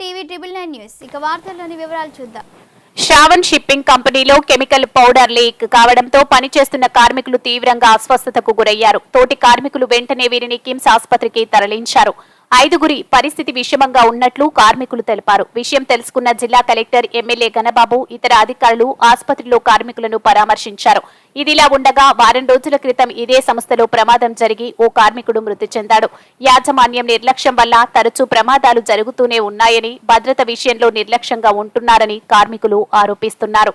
TV triple nine news. ఇక వార్తల్లోని వివరాలు చూద్దాం. శ్రావణ్ షిప్పింగ్ కంపెనీలో కెమికల్ పౌడర్ లీక్ కావడంతో పనిచేస్తున్న కార్మికులు తీవ్రంగా అస్వస్థతకు గురయ్యారు. తోటి కార్మికులు వెంటనే వీరిని కిమ్స్ ఆసుపత్రికి తరలించారు. ఐదుగురి పరిస్థితి విషమంగా ఉన్నట్లు కార్మికులు తెలిపారు. విషయం తెలుసుకున్న జిల్లా కలెక్టర్ ఎమ్మెల్యే గణబాబు ఇతర అధికారులు ఆసుపత్రిలో కార్మికులను పరామర్శించారు. ఇదిలా ఉండగా వారం రోజుల క్రితం ఇదే సంస్థలో ప్రమాదం జరిగి ఓ కార్మికుడు మృతి చెందాడు. యాజమాన్యం నిర్లక్ష్యం వల్ల తరచూ ప్రమాదాలు జరుగుతూనే ఉన్నాయని భద్రత విషయంలో నిర్లక్ష్యంగా ఉంటున్నారని కార్మికులు ఆరోపిస్తున్నారు.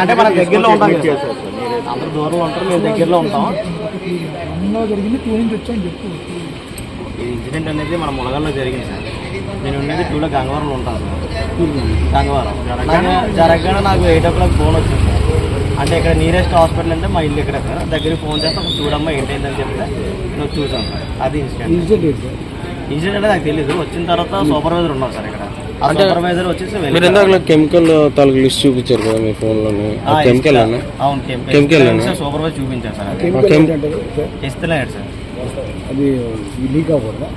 అంటే మన దగ్గరలో ఉంటాం. అందరూ దూరంలో ఉంటారు మేము దగ్గరలో ఉంటాం. ఈ ఇన్సిడెంట్ అనేది మన మునగల్లో జరిగింది సార్. నేను ఉండేది టూలో గంగవరంలో ఉంటాను. గంగవరం. నాకు జరగగానే నాకు ఎయిట్ ఓ క్లాక్ ఫోన్ వచ్చింది సార్. అంటే ఇక్కడ నియరెస్ట్ హాస్పిటల్ అంటే మా ఇల్లు ఇక్కడ సార్. దగ్గరికి ఫోన్ చేస్తే ఒక చూడమ్మా ఏంటైందని చెప్తే నేను చూసాను సార్. అది ఇన్సిడెంట్ ఇన్సిడెంట్ అంటే నాకు తెలియదు వచ్చిన తర్వాత సూపర్వైజర్ ఉన్నారు సార్ ఇక్కడ. ఆ సూపర్వైజర్ వచ్చేసి మీరు. ఇందాక కెమికల్ తాలూకు లిస్ట్ చూపించారు కదా మీ ఫోన్లోనే. కెమికల్ అన్న అవును కెమికల్. అన్నా? సూపర్వైజర్ చూపించాను సార్ అది. ఆ కెమ్- ఇస్తలేడు సార్. అది లీక్ అవ్వకూడదా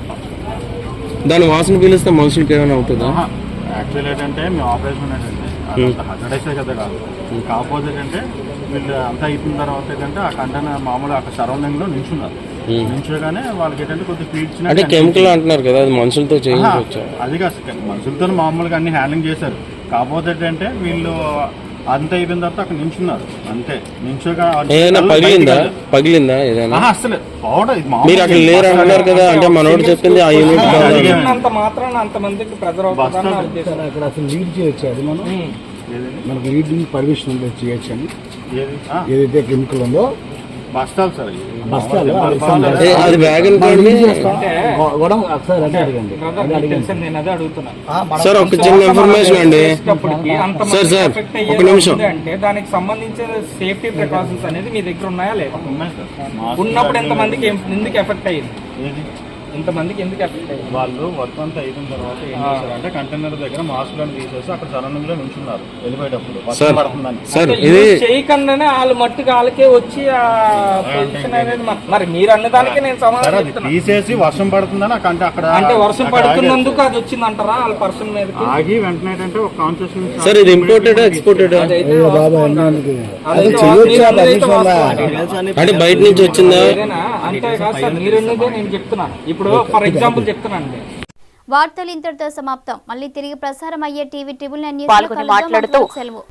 దాని వాసన పీలిస్తే మనుషులకి ఏమైనా అవుతుందా? యాక్చువల్ ఏంటంటే మీ ఆపరేషన్ ఏంటంటే అదంతా హండ్రెడ్ కదా కాదు. కాకపోతే ఏంటంటే వీళ్ళు అంతా అయిపోయిన తర్వాత ఏంటంటే ఆ కంటైనర్ మామూలు అక్కడ సరౌండింగ్లో నిల్చున్నారు. నిల్చోగానే వాళ్ళకి ఏంటంటే కొద్దిగా పీల్చిన అంటే కెమికల్ అంటున్నారు కదా అది మనుషులతో చేయించవచ్చు అది కాదు. మనుషులతో మామూలుగా అన్ని హ్యాండ్లింగ్ చేశారు. కాకపోతే ఏంటంటే వీళ్ళు అంత అయిపోయిన తర్వాత అక్కడ నిల్చున్నారు అంతే. ఏదైనా పగిలిందా? పగిలిందా ఏదైనా? అసలు పౌడర్ ఇది మామూలు మీరు అక్కడ లేరు అంటున్నారు కదా అంటే మనోడు చెప్పింది ఆ యూనిట్ అంత మాత్రాన అంత మందికి ప్రెజర్ అక్కడ అసలు లీడ్ చేయొచ్చు అది మనం? మనకు లీడింగ్ పర్మిషన్ ఉందో చేయొచ్చు అని? ఏదైతే కెమికల్ ఉందో? బస్తాలు సార్. ఇవి. బస్తాలు, మామూలు అది బస్తాలు. ఏ, అది వ్యాగన్ కండి గొడవ ఒకసారి అదే అడగండి బ్రదర్ మీకు తెలుసని నేను అదే అడుగుతున్నాను. సార్ ఒక చిన్న ఇన్ఫర్మేషన్ అండి. సార్, సార్, ఒక నిమిషం. అంటే దానికి సంబంధించిన సేఫ్టీ ప్రికాషన్స్ అనేది మీ దగ్గర ఉన్నాయా లేదా? ఉన్నప్పుడు ఎంత అన్నీ మందికి ఏం- ఎందుకు ఎఫెక్ట్ అయ్యింది? ఏది? ఇంత మందికి ఎందుకు ఎఫెక్ట్ అయ్యింది? వాళ్ళు వర్క్ అంతా అయిపోయిన తర్వాత ఏం చేశారంటే కంటైనర్ దగ్గర మాస్క్లను తీసేసి అక్కడ సరౌండింగ్లో నుంచున్నారు వెళ్ళిపోయేటప్పుడు వర్షం పడుతుందని. సార్ అంటే ఇది యూజ్ చేయకుండానే వాళ్ళు మట్టుకు వాళ్ళకే వచ్చి ఆ పొజిషన్ అనేది మరి- మరి మీరు అన్నదానికి నేను సరే సమాధానం అది చెప్తున్నా. తీసేసి వర్షం పడుతుందని అక్కడ అంటే అక్కడ అంటే వర్షం అక్కడ పడుతున్నందుకు అది వచ్చింది అంటారా వాళ్ళ పర్సన్ మీదకి? ఆగి- వెంటనే ఏంటంటే ఒక కాన్షియస్ సార్ ఇది ఇంపోర్టెడ్ ఎక్స్పోర్టెడ్ అదైతే వాస్తవం కాదు. చేయొచ్చా పర్మిషన్ ఉందా? అంటే బయట నుంచి వచ్చిందా? ఏదైనా అంటే కాదు సార్ మీరు అన్నదే నేను చెప్తున్నాను. ఇప్పుడు ఫర్ ఎగ్జాంపుల్ చెప్తున్నాను వార్తలు ఇంతటితో సమాప్తం. మళ్ళీ తిరిగి ప్రసారం అయ్యే టీవీ ట్రిబుల్ నైన్ న్యూస్ పాల్గొని మాట్లాడుతూ